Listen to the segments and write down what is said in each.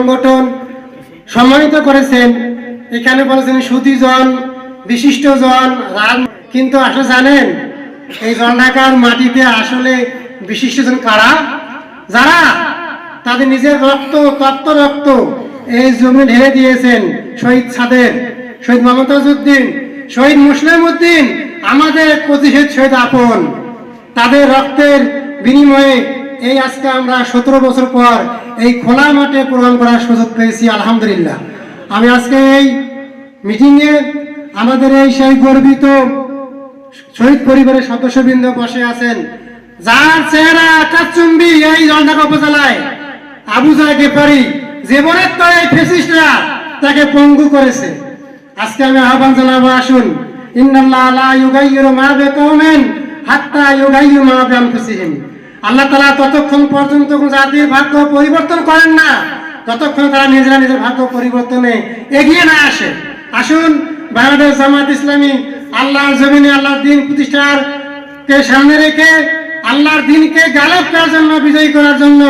সংগঠন সম্মানিত করেছেন। এখানে বলেছেন সুদীজন বিশিষ্টজন রাজ কিন্তু আসলে জানেন, এই জলঢাকার মাটিতে আসলে বিশিষ্টজন কারা? যারা তাদের নিজের রক্ত, তপ্ত রক্ত এই জমি ঢেলে দিয়েছেন। শহীদ সাদের, শহীদ মমতাজউদ্দিন শহীদ মুসলিম উদ্দিন, আমাদের প্রতিষেধ শহীদ আপন। তাদের রক্তের বিনিময়ে এই আজকে আমরা সতেরো বছর পর এই খোলা মাঠে প্রদান করার সুযোগ পেয়েছি, আলহামদুলিল্লাহ। আমি আজকে এই মিটিংয়ে আমাদের এই সেই গর্বিত শহীদ পরিবারের সদস্যবৃন্দ বসে আছেন। যার চেহারা আকাশচুম্বী এই জলঢাকা উপজেলায়, আবু জায়গে পারি, জীবনের তো এই ফেসিস্টরা তাকে পঙ্গু করেছে। আজকে আমি আহ্বান জানাব, আসুন। ইন্নাল্লাহ লা ইউগাইয়িরু মা বিকাউমিন হাত্তা ইউগাইয়িরু মা বিআনফুসিহিম। আল্লাহ তালা ততক্ষণ পর্যন্ত জাতির ভাগ্য পরিবর্তন করেন না, ততক্ষণ তারা নিজেরা নিজের ভাগ্য পরিবর্তনে এগিয়ে না আসে। আসুন, বাংলাদেশ জামাত ইসলামী আল্লাহর জমিনে আল্লাহর দিন প্রতিষ্ঠার কে সামনে রেখে আল্লাহর দিনকে গালব করার জন্য, বিজয়ী করার জন্য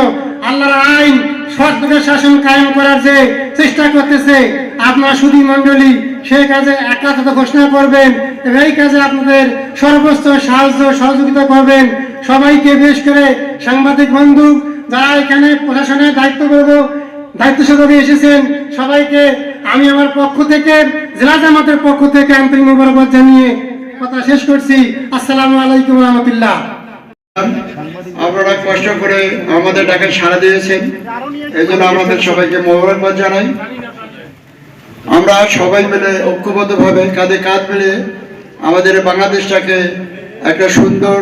আল্লাহর আইন সৎপথের শাসন কায়েম করার যে চেষ্টা করতেছে, আপনার সুদী মণ্ডলী, সেই কাজে একাত্মতা ঘোষণা করবেন এই কাজে আপনাদের সর্বোচ্চ সাহায্য, সহযোগিতা করবেন। সবাইকে বিশেষ করে সাংবাদিক বন্ধু যারা এখানে প্রশাসনের দায়িত্ব করব দায়িত্ব সভাবে এসেছেন, সবাইকে আমি আমার পক্ষ থেকে, জেলা জামাতের পক্ষ থেকে আন্তরিক মোবারকবাদ জানিয়ে কথা শেষ করছি। আসসালামু আলাইকুম রহমতুল্লাহ। আপনারা কষ্ট করে আমাদের ডাকে সাড়া দিয়েছেন এই জন্য আমাদের সবাইকে মোবারকবাদ জানাই। আমরা সবাই মিলে ঐক্যবদ্ধভাবে কাঁধে কাঁধ মিলে আমাদের বাংলাদেশটাকে একটা সুন্দর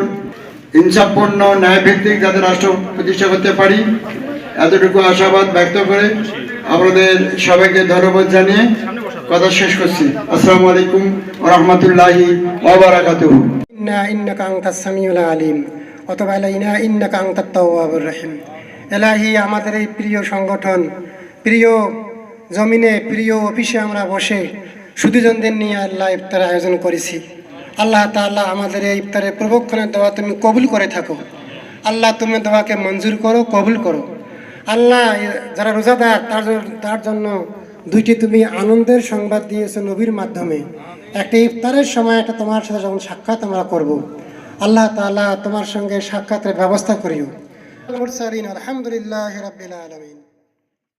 ইনসাফপূর্ণ ন্যায়ভিত্তিক যাতে রাষ্ট্র প্রতিষ্ঠা করতে পারি, এতটুকু আশাবাদ ব্যক্ত করে আপনাদের সবাইকে ধন্যবাদ জানিয়ে কথা শেষ করছি। আসসালামু আলাইকুম রহমতুল্লাহি আলিম, অথবা রহিম। এলাহি, আমাদের এই প্রিয় সংগঠন, প্রিয় জমিনে, প্রিয় অফিসে আমরা বসে সুদীজনদের নিয়ে আল্লাহ ইফতার আয়োজন করেছি। আল্লাহ তাআলা আমাদের এই ইফতারের প্রবক্ষণের দোয়া তুমি কবুল করে থাকো। আল্লাহ তুমি দোয়াকে মঞ্জুর করো, কবুল করো। আল্লাহ যারা রোজাদার, তার তার জন্য দুইটি তুমি আনন্দের সংবাদ দিয়েছ নবীর মাধ্যমে। একটা ইফতারের সময়, একটা তোমার সাথে যখন সাক্ষাৎ আমরা করব। আল্লাহ তাআলা তোমার সঙ্গে সাক্ষাতের ব্যবস্থা করিও। আলহামদুলিল্লাহ রাব্বিল আলামিন।